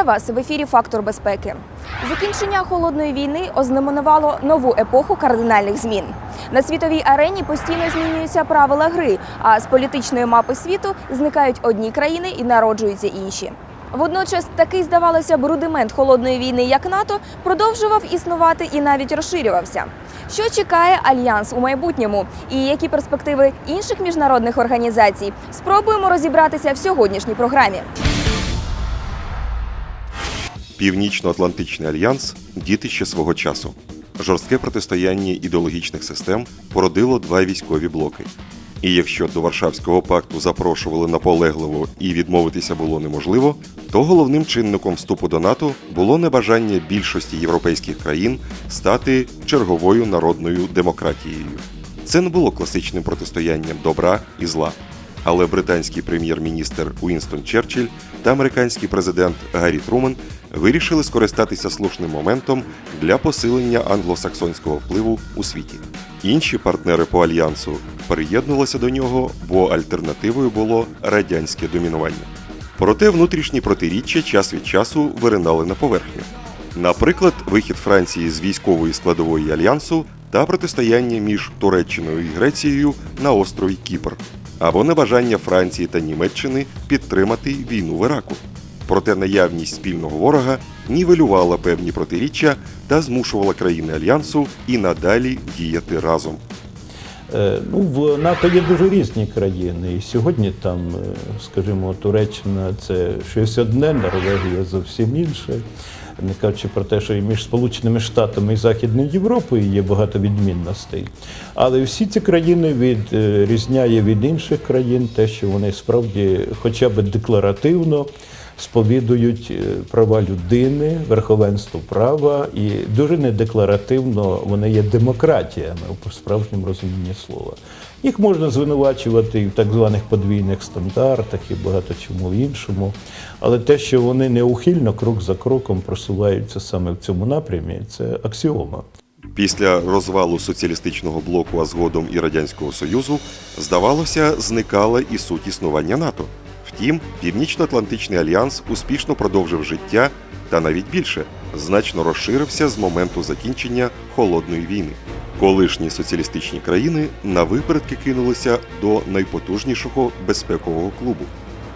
Вітаю вас в ефірі Фактор безпеки. Закінчення холодної війни ознаменувало нову епоху кардинальних змін. На світовій арені постійно змінюються правила гри, а з політичної мапи світу зникають одні країни і народжуються інші. Водночас такий, здавалося б, рудимент холодної війни, як НАТО, продовжував існувати і навіть розширювався. Що чекає альянс у майбутньому, і які перспективи інших міжнародних організацій? Спробуємо розібратися в сьогоднішній програмі. Північно-Атлантичний альянс дітище свого часу. Жорстке протистояння ідеологічних систем породило два військові блоки. І якщо до Варшавського пакту запрошували наполегливо і відмовитися було неможливо, то головним чинником вступу до НАТО було небажання більшості європейських країн стати черговою народною демократією. Це не було класичним протистоянням добра і зла. Але британський прем'єр-міністр Уінстон Черчилль та американський президент Гаррі Труман вирішили скористатися слушним моментом для посилення англосаксонського впливу у світі. Інші партнери по альянсу приєднувалися до нього, бо альтернативою було радянське домінування. Проте внутрішні протиріччя час від часу виринали на поверхню. Наприклад, вихід Франції з військової складової альянсу та протистояння між Туреччиною і Грецією на острові Кіпр, або небажання Франції та Німеччини підтримати війну в Іраку. Проте наявність спільного ворога нівелювала певні протиріччя та змушувала країни альянсу і надалі діяти разом. Е, Ну, в НАТО є дуже різні країни. І сьогодні там, е, скажімо, Туреччина це щось одне, Норвегія зовсім інше. Не кажучи про те, що і між Сполученими Штатами і Західною Європою є багато відмінностей. Але всі ці країни відрізняє від інших країн те, що вони справді хоча б декларативно сповідують е, права людини, верховенство права, і дуже недекларативно вони є демократіями у справжньому розумінні слова. Їх можна звинувачувати і в так званих подвійних стандартах, і багато чому іншому. Але те, що вони неухильно крок за кроком просуваються саме в цьому напрямі, це аксіома. Після розвалу соціалістичного блоку, а згодом і Радянського Союзу, здавалося, зникала і суть існування НАТО. Втім, Північно-Атлантичний альянс успішно продовжив життя та навіть більше значно розширився з моменту закінчення холодної війни. Колишні соціалістичні країни на випередки кинулися до найпотужнішого безпекового клубу.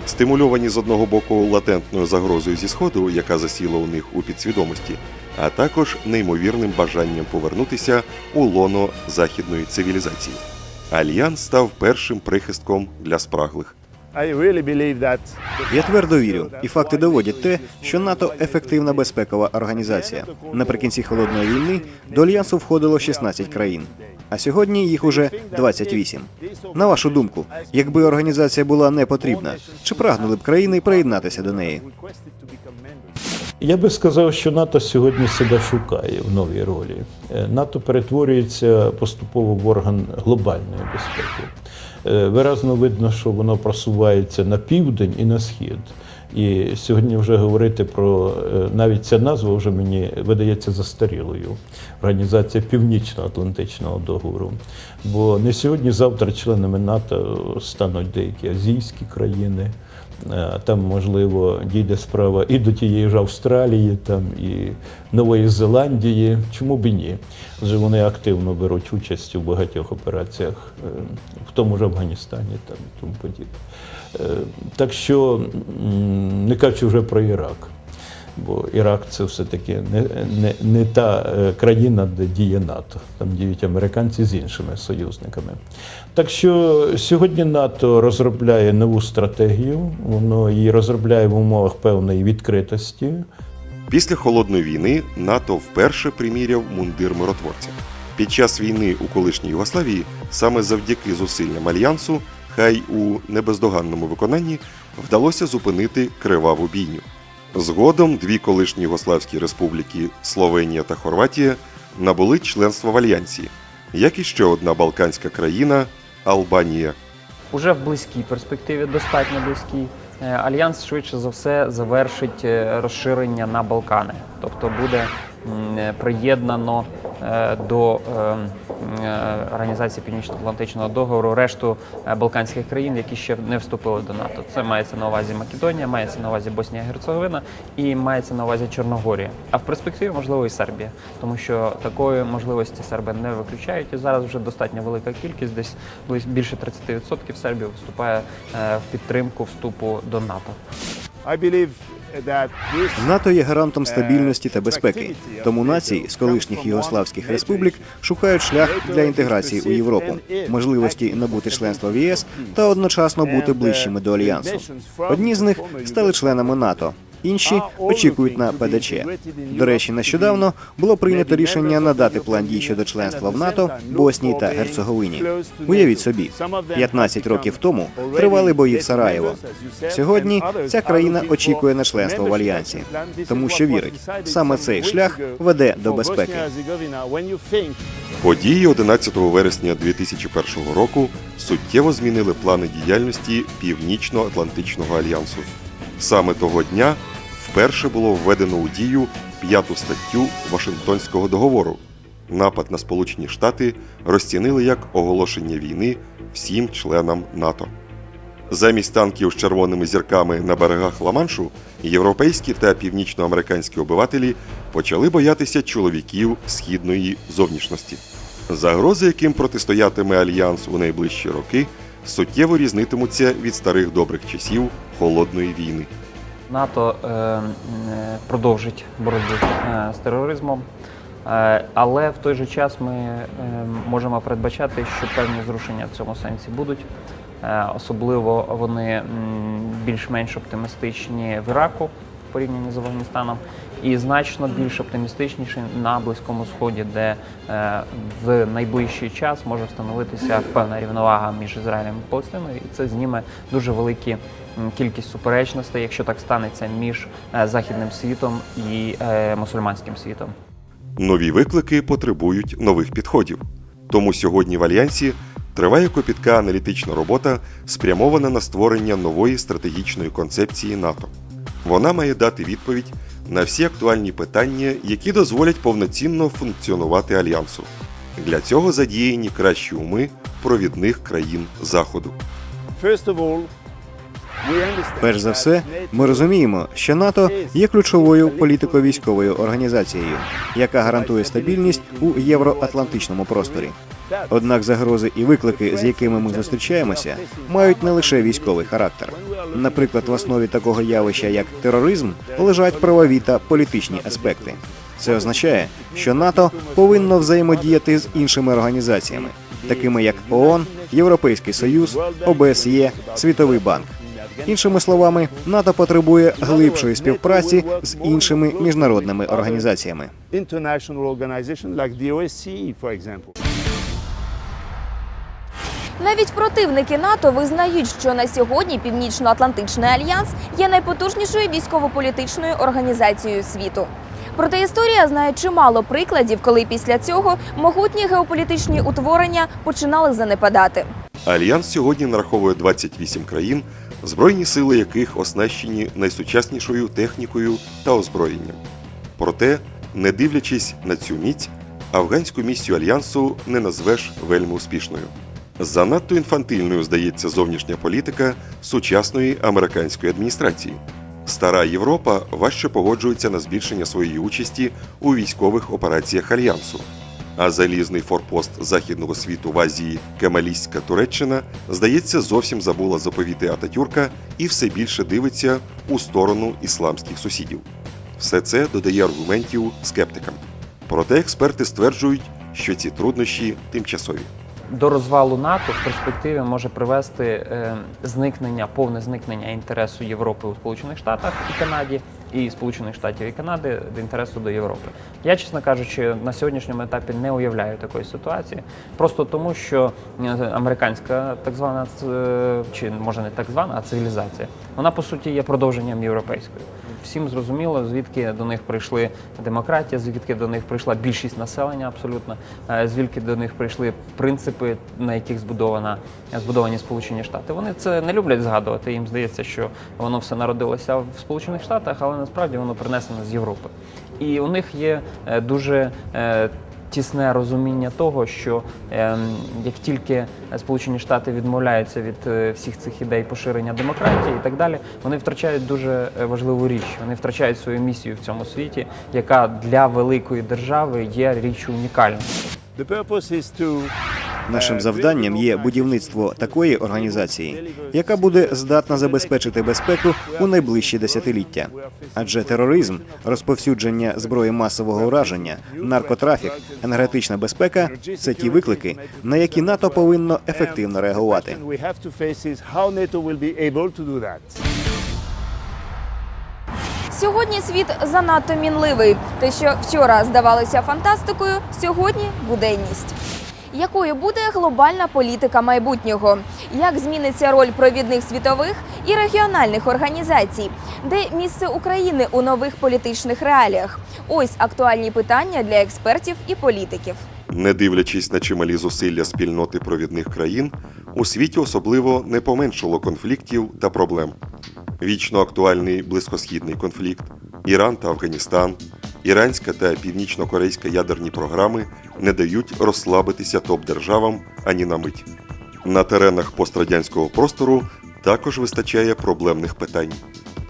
Стимульовані з одного боку латентною загрозою зі сходу, яка засіла у них у підсвідомості, а також неймовірним бажанням повернутися у лоно західної цивілізації. Альянс став першим прихистком для спраглих. I really believe that Я твердо вірю, і факти доводять те, що НАТО ефективна безпекова організація. Наприкінці холодної війни до альянсу входило 16 країн, а сьогодні їх уже 28. На вашу думку, якби організація була не потрібна, чи прагнули б країни приєднатися до неї? Я би сказав, що НАТО сьогодні себе шукає в новій ролі. Е, НАТО перетворюється поступово в орган глобальної безпеки. Е, Виразно видно, що воно просувається на південь і на схід. І сьогодні вже говорити про е, навіть ця назва вже мені видається застарілою. Організація Північно-Атлантичного договору. Бо не сьогодні, завтра членами НАТО стануть деякі азійські країни. Е, Там, можливо, дійде справа і до тієї ж Австралії, там і Нової Зеландії. Чому б і ні? Адже вони активно беруть участь у багатьох операціях, е, в тому ж Афганістані там, і тому подібне. Е, Так що, не кажучи вже про Ірак. Бо Ірак це все-таки не, не, не та е, країна, де діє НАТО. Там діють американці з іншими союзниками. Так що сьогодні НАТО розробляє нову стратегію, воно її розробляє в умовах певної відкритості. Після холодної війни НАТО вперше приміряв мундир миротворця. Під час війни у колишній Югославії саме завдяки зусиллям альянсу, хай у небездоганному виконанні, вдалося зупинити криваву бійню. Згодом дві колишні югославські республіки Словенія та Хорватія набули членство в альянсі, як і ще одна балканська країна Албанія. Уже в близькій перспективі, достатньо близькій, е, альянс швидше за все завершить е, розширення на Балкани, тобто буде е, приєднано до е, е, Організації Північно-Атлантичного договору решту е, балканських країн, які ще не вступили до НАТО. Це мається на увазі Македонія, мається на увазі Боснія Герцеговина і мається на увазі Чорногорія. А в перспективі можливо і Сербія, тому що такої можливості серби не виключають. І зараз вже достатньо велика кількість, десь більше 30% Сербії виступає е, в підтримку вступу до НАТО. НАТО є гарантом стабільності та безпеки. Тому нації з колишніх югославських республік шукають шлях для інтеграції у Європу, можливості набути членства в ЄС та одночасно бути ближчими до альянсу. Одні з них стали членами НАТО. Інші очікують на ПДЧ. До речі, нещодавно було прийнято рішення надати план дій щодо членства в НАТО Боснії та Герцеговині. Уявіть собі, 15 років тому тривали бої в Сараєво. Сьогодні ця країна очікує на членство в альянсі, тому що вірить, саме цей шлях веде до безпеки. Події 11 вересня 2001 року суттєво змінили плани діяльності Північно-Атлантичного альянсу. Саме того дня вперше було введено у дію п'яту статтю Вашингтонського договору. Напад на Сполучені Штати розцінили як оголошення війни всім членам НАТО. Замість танків з червоними зірками на берегах Ла-Маншу європейські та північноамериканські обивателі почали боятися чоловіків східної зовнішності. Загрози, яким протистоятиме альянс у найближчі роки, суттєво різнитимуться від старих добрих часів холодної війни. НАТО е, е, продовжить боротьбу е, з тероризмом, але в той же час ми можемо передбачати, що певні зрушення в цьому сенсі будуть. Особливо вони більш-менш оптимістичні в Іраку порівнянні з Афганістаном, і значно більш оптимістичніші на Близькому Сході, де е, в найближчий час може встановитися певна рівновага між Ізраїлем і Палестиною, і це зніме дуже великі кількість суперечностей, якщо так станеться, між е, західним світом і е, мусульманським світом. Нові виклики потребують нових підходів. Тому сьогодні в Альянсі триває копітка аналітична робота, спрямована на створення нової стратегічної концепції НАТО. Вона має дати відповідь на всі актуальні питання, які дозволять повноцінно функціонувати альянсу. Для цього задіяні кращі уми провідних країн Заходу. Перш за все, ми розуміємо, що НАТО є ключовою політико-військовою організацією, яка гарантує стабільність у євроатлантичному просторі. Однак загрози і виклики, з якими ми зустрічаємося, мають не лише військовий характер. Наприклад, в основі такого явища, як тероризм, лежать правові та політичні аспекти. Це означає, що НАТО повинно взаємодіяти з іншими організаціями, такими як ООН, Європейський Союз, ОБСЄ, Світовий банк. Іншими словами, НАТО потребує глибшої співпраці з іншими міжнародними організаціями. Навіть противники НАТО визнають, що на сьогодні Північно-Атлантичний альянс є найпотужнішою військово-політичною організацією світу. Проте історія знає чимало прикладів, коли після цього могутні геополітичні утворення починали занепадати. Альянс сьогодні нараховує 28 країн, збройні сили яких оснащені найсучаснішою технікою та озброєнням. Проте, не дивлячись на цю міць, афганську місію альянсу не назвеш вельми успішною. Занадто інфантильною здається зовнішня політика сучасної американської адміністрації. Стара Європа важче погоджується на збільшення своєї участі у військових операціях альянсу. А залізний форпост західного світу в Азії Кемалійська Туреччина, здається, зовсім забула заповіти Ататюрка і все більше дивиться у сторону ісламських сусідів. Все це додає аргументів скептикам. Проте експерти стверджують, що ці труднощі тимчасові. До розвалу НАТО в перспективі може привести е, зникнення, повне зникнення інтересу Європи у Сполучених Штатах і Канаді, і Сполучених Штатів і Канади до інтересу до Європи. Я, чесно кажучи, на сьогоднішньому етапі не уявляю такої ситуації, просто тому, що е, американська так звана е, чи може не так звана, а цивілізація, вона по суті є продовженням європейської. Всім зрозуміло, звідки до них прийшли демократія, звідки до них прийшла більшість населення, абсолютно, е, звідки до них прийшли принципи, на яких збудована збудовані Сполучені Штати. Вони це не люблять згадувати. Їм здається, що воно все народилося в Сполучених Штатах, але насправді воно принесено з Європи. І у них є е, дуже е, тісне розуміння того, що ем, як тільки Сполучені Штати відмовляються від е, всіх цих ідей поширення демократії і так далі, вони втрачають дуже е, важливу річ. Вони втрачають свою місію в цьому світі, яка для великої держави є річчю унікальною. Нашим завданням є будівництво такої організації, яка буде здатна забезпечити безпеку у найближчі десятиліття. Адже тероризм, розповсюдження зброї масового ураження, наркотрафік, енергетична безпека це ті виклики, на які НАТО повинно ефективно реагувати. Сьогодні світ занадто мінливий. Те, що вчора здавалося фантастикою, сьогодні буденність. Якою буде глобальна політика майбутнього? Як зміниться роль провідних світових і регіональних організацій? Де місце України у нових політичних реаліях? Ось актуальні питання для експертів і політиків. Не дивлячись на чималі зусилля спільноти провідних країн, у світі особливо не поменшало конфліктів та проблем. Вічно актуальний близькосхідний конфлікт, Іран та Афганістан, іранська та північно-корейська ядерні програми не дають розслабитися топ-державам ані на мить. На теренах пострадянського простору також вистачає проблемних питань.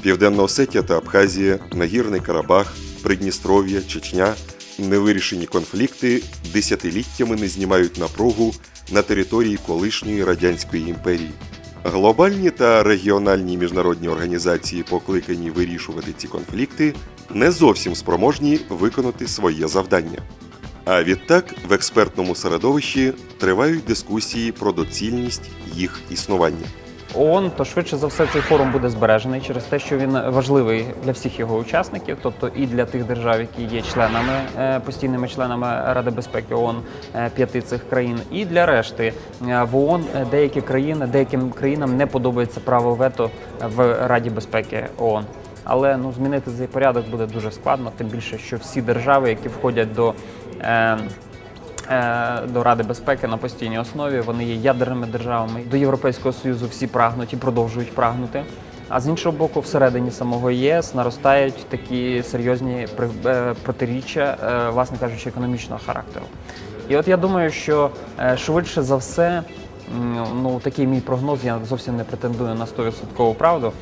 Південна Осетія та Абхазія, Нагірний Карабах, Придністров'я, Чечня невирішені конфлікти десятиліттями не знімають напругу на території колишньої радянської імперії. Глобальні та регіональні міжнародні організації, покликані вирішувати ці конфлікти, не зовсім спроможні виконати своє завдання. А відтак в експертному середовищі тривають дискусії про доцільність їх існування. ООН, то швидше за все цей форум буде збережений через те, що він важливий для всіх його учасників, тобто і для тих держав, які є членами е, постійними членами Ради безпеки ООН е, п'яти цих країн, і для решти Е, в ООН деякі країни, деяким країнам не подобається право вето в Раді безпеки ООН. Але ну змінити цей порядок буде дуже складно, тим більше, що всі держави, які входять до е, е, до Ради безпеки на постійній основі. Вони є ядерними державами. До Європейського союзу всі прагнуть і продовжують прагнути. А з іншого боку, всередині самого єС наростають такі серйозні е, протиріччя, е, власне кажучи, економічного характеру. І от я думаю, що е, швидше за все, ну такий мій прогноз, я зовсім не претендую на 100% правду,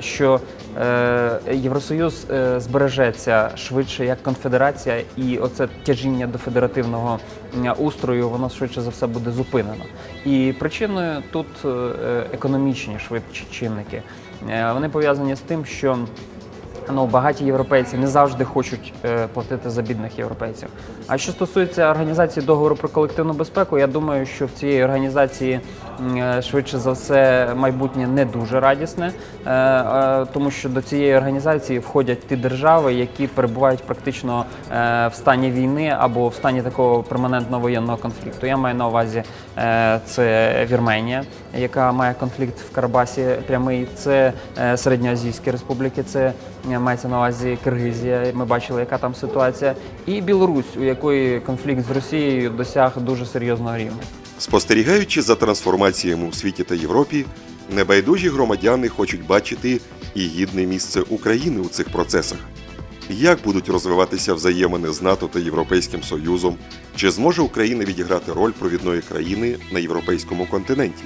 що е, Євросоюз е, збережеться швидше як конфедерація, і оце тяжіння до федеративного устрою, воно швидше за все буде зупинено. І причиною тут е, економічні швидші чинники. Е, Вони пов'язані з тим, що Ну, багаті європейці не завжди хочуть е, платити за бідних європейців. А що стосується організації договору про колективну безпеку, я думаю, що в цієї організації е, швидше за все майбутнє не дуже радісне, е, е, тому що до цієї організації входять ті держави, які перебувають практично е, в стані війни або в стані такого перманентного воєнного конфлікту. Я маю на увазі е, це Вірменія, яка має конфлікт в Карабасі прямий, це е, Середньоазійські республіки, це е, мається на увазі Киргизія. Ми бачили, яка там ситуація, і Білорусь, у якої конфлікт з Росією досяг дуже серйозного рівня. Спостерігаючи за трансформаціями у світі та Європі, небайдужі громадяни хочуть бачити і гідне місце України у цих процесах. Як будуть розвиватися взаємини з НАТО та Європейським Союзом? Чи зможе Україна відіграти роль провідної країни на європейському континенті?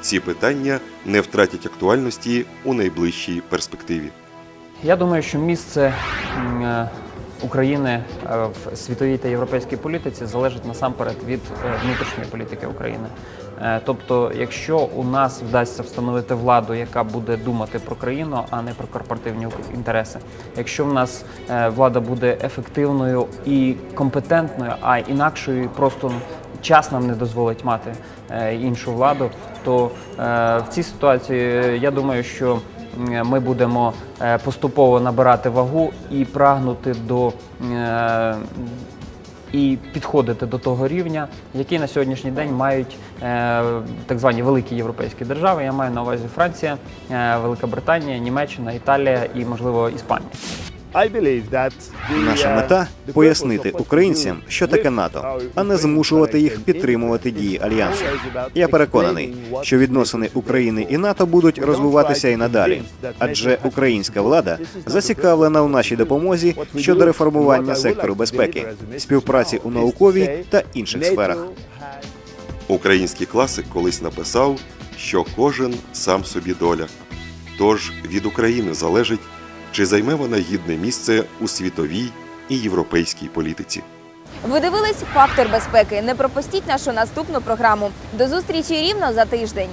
Ці питання не втратять актуальності у найближчій перспективі. Я думаю, що місце е, України е, в світовій та європейській політиці залежить насамперед від е, внутрішньої політики України. Тобто, якщо у нас вдасться встановити владу, яка буде думати про країну, а не про корпоративні інтереси, якщо в нас влада буде ефективною і компетентною, а інакшою просто час нам не дозволить мати іншу владу, то в цій ситуації я думаю, що ми будемо е, поступово набирати вагу і прагнути до е, і підходити до того рівня, який на сьогоднішній день мають е, так звані великі європейські держави. Я маю на увазі Франція, е, Велика Британія, Німеччина, Італія і, можливо, Іспанія. Наша uh, мета пояснити українцям, що таке НАТО, а не змушувати їх підтримувати дії альянсу. Я переконаний, що відносини України і НАТО будуть розвиватися і надалі, адже українська влада зацікавлена у нашій допомозі щодо реформування сектору безпеки, співпраці у науковій та інших сферах. Український класик колись написав, що кожен сам собі доля. Тож від України залежить, чи займе вона гідне місце у світовій і європейській політиці. Ви дивились фактор безпеки. Не пропустіть нашу наступну програму. До зустрічі рівно за тиждень.